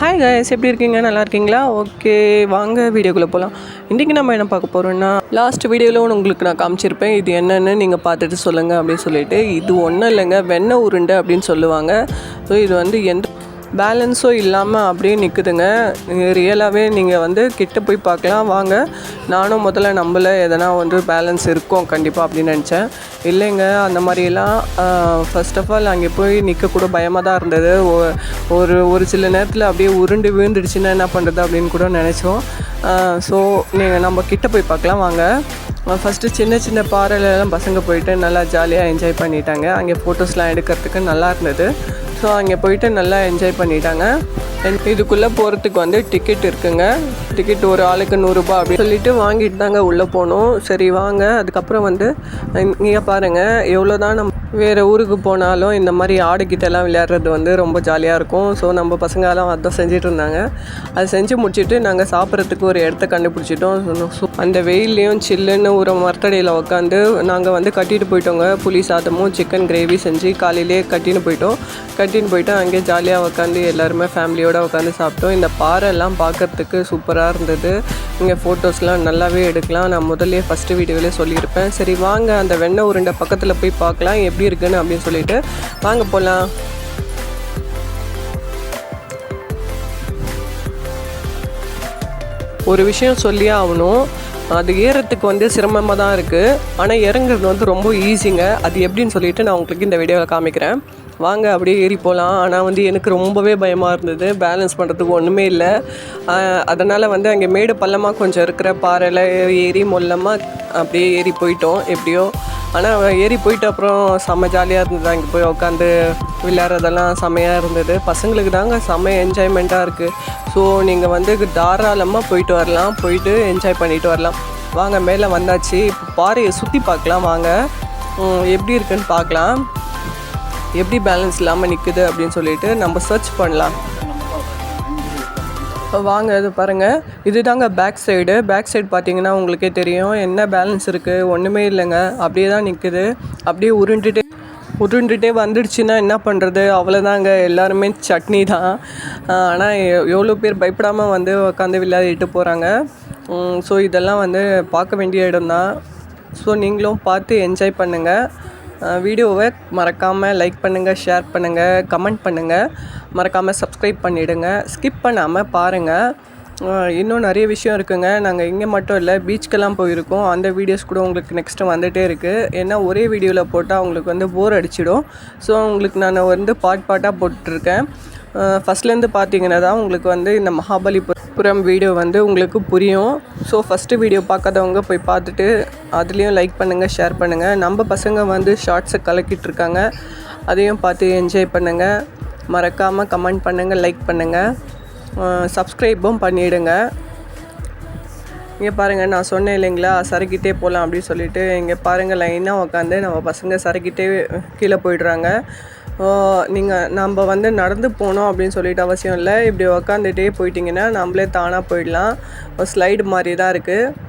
Hi guys எப்படி இருக்கீங்க? நல்லா இருக்கீங்களா? ஓகே வாங்க வீடியோக்குள்ளே போகலாம் இன்றைக்கி நம்ம என்ன பார்க்க போகிறோன்னா லாஸ்ட் வீடியோவில் ஒன்று உங்களுக்கு நான் காமிச்சிருப்பேன். இது என்னென்னு நீங்கள் பார்த்துட்டு சொல்லுங்கள் அப்படின்னு சொல்லிட்டு. இது ஒன்றும் இல்லைங்க வெண்ணெய் உருண்டை அப்படின்னு சொல்லுவாங்க. ஸோ இது வந்து எந்த பேலன்ஸும் இல்லாமல் அப்படியே நிற்குதுங்க ரியலாகவே நீங்கள் வந்து கிட்ட போய் பார்க்கலாம். வாங்க. நானும் முதல்ல நம்மள எதனா வந்து பேலன்ஸ் இருக்கும் கண்டிப்பாக அப்படின்னு நினச்சேன். இல்லைங்க அந்த மாதிரிலாம் ஃபஸ்ட் ஆஃப் ஆல் அங்கே போய் நிற்கக்கூட பயமாக தான் இருந்தது. ஒரு ஒரு சில நேரத்தில் அப்படியே உருண்டு விழுந்துடுச்சுன்னா என்ன பண்ணுறது அப்படின்னு கூட நினச்சோம். ஸோ நீங்கள் நம்ம கிட்ட போய் பார்க்கலாம். வாங்க. ஃபஸ்ட்டு சின்ன சின்ன பாறையிலலாம் பசங்க போயிட்டு நல்லா ஜாலியாக என்ஜாய் பண்ணிட்டாங்க. அங்கே ஃபோட்டோஸ்லாம் எடுக்கிறதுக்கு நல்லா இருந்தது. ஸோ அங்கே போயிட்டு நல்லா என்ஜாய் பண்ணிட்டாங்க. And இதுக்குள்ளே போகிறதுக்கு வந்து டிக்கெட் இருக்குங்க. டிக்கெட் ஒரு ஆளுக்கு நூறுரூபா அப்படின்னு சொல்லிட்டு வாங்கிட்டு தாங்க உள்ளே போனோம். சரி வாங்க. அதுக்கப்புறம் வந்து இங்கே பாருங்கள் எவ்வளோ தான் நம்ம வேறு ஊருக்கு போனாலும் இந்த மாதிரி ஆடுகிட்டெல்லாம் விளையாடுறது வந்து ரொம்ப ஜாலியாக இருக்கும். ஸோ நம்ம பசங்களாம் அதான் செஞ்சுட்டு இருந்தாங்க. அது செஞ்சு முடிச்சுட்டு நாங்கள் சாப்பிட்றதுக்கு ஒரு இடத்த கண்டுபிடிச்சிட்டோம். ஸோ அந்த வெயில்லையும் சில்லுன்னு ஒரு மரத்தடையில் உட்காந்து நாங்கள் வந்து கட்டிட்டு போயிட்டோங்க. புளி சாதமும் சிக்கன் கிரேவி செஞ்சு காலையிலே கட்டின்னு போயிட்டோம். கட்டின்னு போயிட்டு அங்கேயே ஜாலியாக உட்காந்து எல்லாருமே ஃபேமிலியோடு உட்காந்து சாப்பிட்டோம். இந்த பாறைலாம் பார்க்குறதுக்கு சூப்பராக இருந்தது. இங்கே ஃபோட்டோஸ்லாம் நல்லாவே எடுக்கலாம். நான் முதல்லே ஃபஸ்ட்டு வீடியோவிலே சொல்லியிருப்பேன். சரி வாங்க அந்த வெண்ணெய் உருண்டை பக்கத்தில் போய் பார்க்கலாம். எப்படி இருக்குன்னு அப்படின்னு சொல்லிட்டு வாங்க போகலாம் ஒரு விஷயம் சொல்லியே ஆகணும். அது ஏறத்துக்கு வந்து சிரமமாக தான் இருக்குது ஆனால் இறங்குறது வந்து ரொம்ப ஈஸிங்க அது எப்படின்னு சொல்லிட்டு நான் உங்களுக்கு இந்த வீடியோவில் காமிக்கிறேன். வாங்க அப்படியே ஏறி போகலாம் ஆனால் வந்து எனக்கு ரொம்பவே பயமாக இருந்தது. பேலன்ஸ் பண்ணுறதுக்கு ஒன்றுமே இல்லை. அதனால் வந்து அங்கே மேடு பள்ளமாக கொஞ்சம் இருக்கிற பாறையில் ஏறி மொல்லமாக அப்படியே ஏறி போயிட்டோம். எப்படியோ ஆனால் ஏறி போயிட்டு அப்புறம் செம்ம ஜாலியாக இருந்தது. அங்கே போய் உட்காந்து விளையாடுறதெல்லாம் செம்மையாக இருந்தது. பசங்களுக்கு தாங்க செம்ம என்ஜாய்மெண்ட்டாக இருக்குது ஸோ நீங்கள் வந்து தாராளமாக போயிட்டு வரலாம். போயிட்டு என்ஜாய் பண்ணிட்டு வரலாம். வாங்க மேலே வந்தாச்சு. இப்போ பாறையை சுற்றி பார்க்கலாம். வாங்க. எப்படி இருக்குன்னு பார்க்கலாம். எப்படி பேலன்ஸ் இல்லாமல் நிற்குது அப்படின்னு சொல்லிட்டு நம்ம சர்ச் பண்ணலாம். வாங்க இது பாருங்கள் இதுதாங்க பேக் சைடு பேக் சைடு பார்த்தீங்கன்னா உங்களுக்கே தெரியும். என்ன பேலன்ஸ் இருக்குது ஒன்றுமே இல்லைங்க. அப்படியே தான் நிற்குது அப்படியே உருண்டுட்டே உருண்டுட்டே வந்துடுச்சுன்னா என்ன பண்ணுறது அவ்வளோதாங்க எல்லாருமே சட்னி தான். ஆனால் எவ்வளோ பேர் பயப்படாமல் வந்து உட்காந்து விளையாடிட்டு போகிறாங்க ஸோ இதெல்லாம் வந்து பார்க்க வேண்டிய இடம்தான். ஸோ நீங்களும் பார்த்து என்ஜாய் பண்ணுங்கள் வீடியோவை மறக்காமல் லைக் பண்ணுங்கள் ஷேர் பண்ணுங்கள் கமெண்ட் பண்ணுங்கள் மறக்காமல் சப்ஸ்கிரைப் பண்ணிவிடுங்க ஸ்கிப் பண்ணாமல் பாருங்கள் இன்னும் நிறைய விஷயம் இருக்குங்க. நாங்கள் இங்கே மட்டும் இல்லை பீச்சுக்கெல்லாம் போயிருக்கோம். அந்த வீடியோஸ் கூட உங்களுக்கு நெக்ஸ்ட்டு வந்துகிட்டே இருக்குது ஏன்னா ஒரே வீடியோவில் போட்டால் உங்களுக்கு வந்து போர் அடிச்சிடும். ஸோ உங்களுக்கு நான் வந்து பாட் பாட்டாக போட்டுருக்கேன். ஃபஸ்ட்லேருந்து பார்த்தீங்கன்னா தான் உங்களுக்கு வந்து இந்த மகாபலிபுரம் வீடியோ வந்து உங்களுக்கு புரியும். ஸோ ஃபஸ்ட்டு வீடியோ பார்க்காதவங்க போய் பார்த்துட்டு அதுலேயும் லைக் பண்ணுங்கள் ஷேர் பண்ணுங்கள் நம்ம பசங்க வந்து ஷார்ட்ஸை கலக்கிட்டு இருக்காங்க. அதையும் பார்த்து என்ஜாய் பண்ணுங்கள் மறக்காமல் கமெண்ட் பண்ணுங்கள் லைக் பண்ணுங்கள் சப்ஸ்கிரைபும் பண்ணிவிடுங்க இங்கே பாருங்கள் நான் சொன்னேன் இல்லைங்களா சறுக்கிட்டே போகலாம் அப்படின்னு சொல்லிட்டு. இங்கே பாருங்கள் லைனாக உட்காந்து நம்ம பசங்க சறுக்கிட்டே கீழே போயிடுறாங்க. நீங்கள் நம்ம வந்து நடந்து போகணும் அப்படின்னு சொல்லிட்டு அவசியம் இல்லை. இப்படி உக்காந்துட்டே போயிட்டிங்கன்னா நம்மளே தானாக போயிடலாம். ஒரு ஸ்லைடு மாதிரி தான் இருக்குது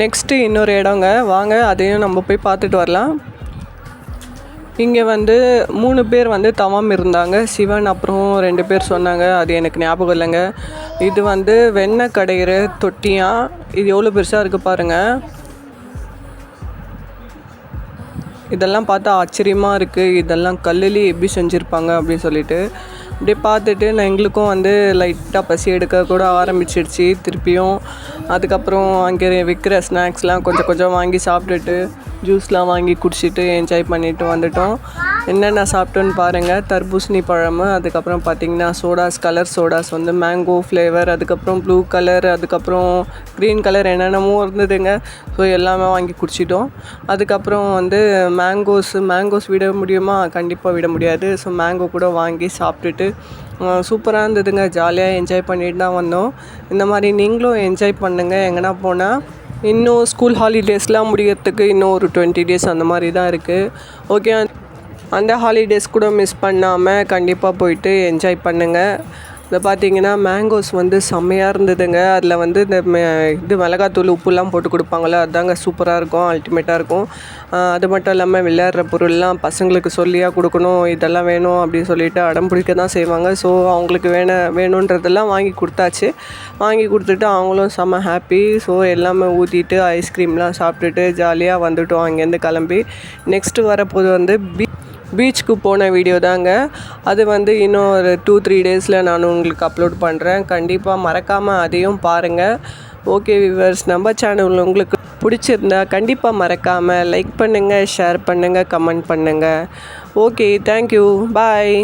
நெக்ஸ்ட்டு இன்னொரு இடங்க. வாங்க அதையும் நம்ம போய் பார்த்துட்டு வரலாம். இங்கே வந்து மூணு பேர் வந்து தவம் இருந்தாங்க. சிவன் அப்புறம் ரெண்டு பேர் சொன்னாங்க அது எனக்கு ஞாபகம் இல்லைங்க. இது வந்து வெண்ணெய் கடையிற தொட்டியா? இது எவ்வளோ பெருசாக இருக்குது பாருங்கள் இதெல்லாம் பார்த்தா ஆச்சரியமாக இருக்குது இதெல்லாம் கல்லுலேயே எப்படி செஞ்சுருப்பாங்க அப்படின்னு சொல்லிட்டு. அப்படியே பார்த்துட்டு நான் எங்களுக்கும் வந்து லைட்டாக பசி எடுக்க கூட ஆரம்பிச்சிடுச்சு. திருப்பியும் அதுக்கப்புறம் அங்கே விற்கிற ஸ்நாக்ஸ்லாம் கொஞ்சம் கொஞ்சம் வாங்கி சாப்பிட்டுட்டு ஜூஸ்லாம் வாங்கி குடிச்சிட்டு என்ஜாய் பண்ணிட்டு வந்துட்டோம். என்னென்ன சாப்பிட்டோன்னு பாருங்கள் தர்பூசணி பழம் அதுக்கப்புறம் பார்த்தீங்கன்னா சோடாஸ் கலர் சோடாஸ் வந்து மேங்கோ ஃப்ளேவர் அதுக்கப்புறம் ப்ளூ கலர் அதுக்கப்புறம் க்ரீன் கலர் என்னென்னமோ இருந்ததுங்க. ஸோ எல்லாமே வாங்கி குடிச்சிட்டோம். அதுக்கப்புறம் வந்து மேங்கோஸ் மேங்கோஸ் விட முடியுமா? கண்டிப்பாக விட முடியாது. ஸோ மேங்கோ கூட வாங்கி சாப்பிட்டுட்டு சூப்பராக இருந்ததுங்க. ஜாலியாக என்ஜாய் பண்ணிட்டு தான் வந்தோம். இந்த மாதிரி நீங்களும் என்ஜாய் பண்ணுங்கள் எங்கன்னா போனால் இன்னும் ஸ்கூல் ஹாலிடேஸ்லாம் முடியறதுக்கு இன்னும் ஒரு டுவெண்ட்டி டேஸ் அந்த மாதிரி தான் இருக்குது ஓகே அந்த ஹாலிடேஸ் கூட மிஸ் பண்ணாமல் கண்டிப்பாக போயிட்டு என்ஜாய் பண்ணுங்கள் இதை பார்த்தீங்கன்னா மேங்கோஸ் வந்து செம்மையாக இருந்ததுங்க. அதில் வந்து இந்த மெ- இது மிளகாத்தூள் உப்புலாம் போட்டு கொடுப்பாங்களோ அதாங்க சூப்பராக இருக்கும் அல்டிமேட்டாக இருக்கும். அது மட்டும் இல்லாமல் விளையாடுற பொருள்லாம் பசங்களுக்கு சொல்லியாக கொடுக்கணும் இதெல்லாம் வேணும் அப்படின்னு சொல்லிட்டு அடம் பிடிக்க தான் செய்வாங்க. ஸோ அவங்களுக்கு வேண வேணுன்றதெல்லாம் வாங்கி கொடுத்தாச்சு. வாங்கி கொடுத்துட்டு அவங்களும் செம்ம ஹாப்பி ஸோ எல்லாமே ஊற்றிட்டு ஐஸ்கிரீம்லாம் சாப்பிட்டுட்டு ஜாலியாக வந்துவிட்டோம் அங்கேருந்து கிளம்பி. நெக்ஸ்ட்டு வரப்போது வந்து பீ பீச்சுக்கு போன வீடியோ தாங்க. அது வந்து இன்னும் ஒரு டூ த்ரீ டேஸில் நான் உங்களுக்கு அப்லோட் பண்ணுறேன் கண்டிப்பாக மறக்காமல் அதையும் பாருங்கள் ஓகே விவர்ஸ் நம்ம சேனல் உங்களுக்கு பிடிச்சிருந்தா கண்டிப்பாக மறக்காமல் லைக் பண்ணுங்கள் ஷேர் பண்ணுங்கள் கமெண்ட் பண்ணுங்கள் ஓகே தேங்க்யூ பாய்